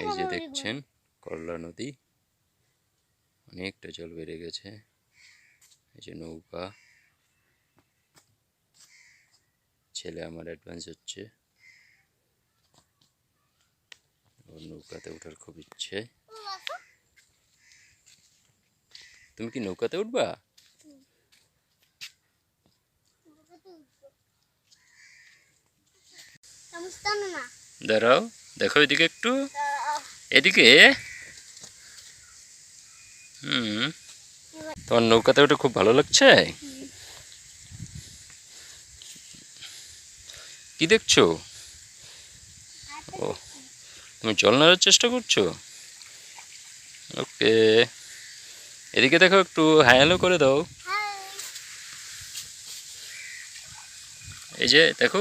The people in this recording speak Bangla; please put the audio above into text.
এই যে দেখছেন করলা নদী। অনেকটা জল বেড়ে গেছে। এই যে নৌকা। ছেলে আমার অ্যাডভান্স হচ্ছে। ওর নৌকাতে ওঠার খুব ইচ্ছে। তুমি কি নৌকাতে উঠবা? দাঁড়াও দেখো এদিকে একটু। এদিকে? হুম। তোমার নৌকাতে ওটা খুব ভালো লাগছে? কি দেখছ? ও তুমি জল নাড়ার চেষ্টা করছ? ওকে। এদিকে দেখো একটু হ্যালো করে দাও। এই যে, দেখো।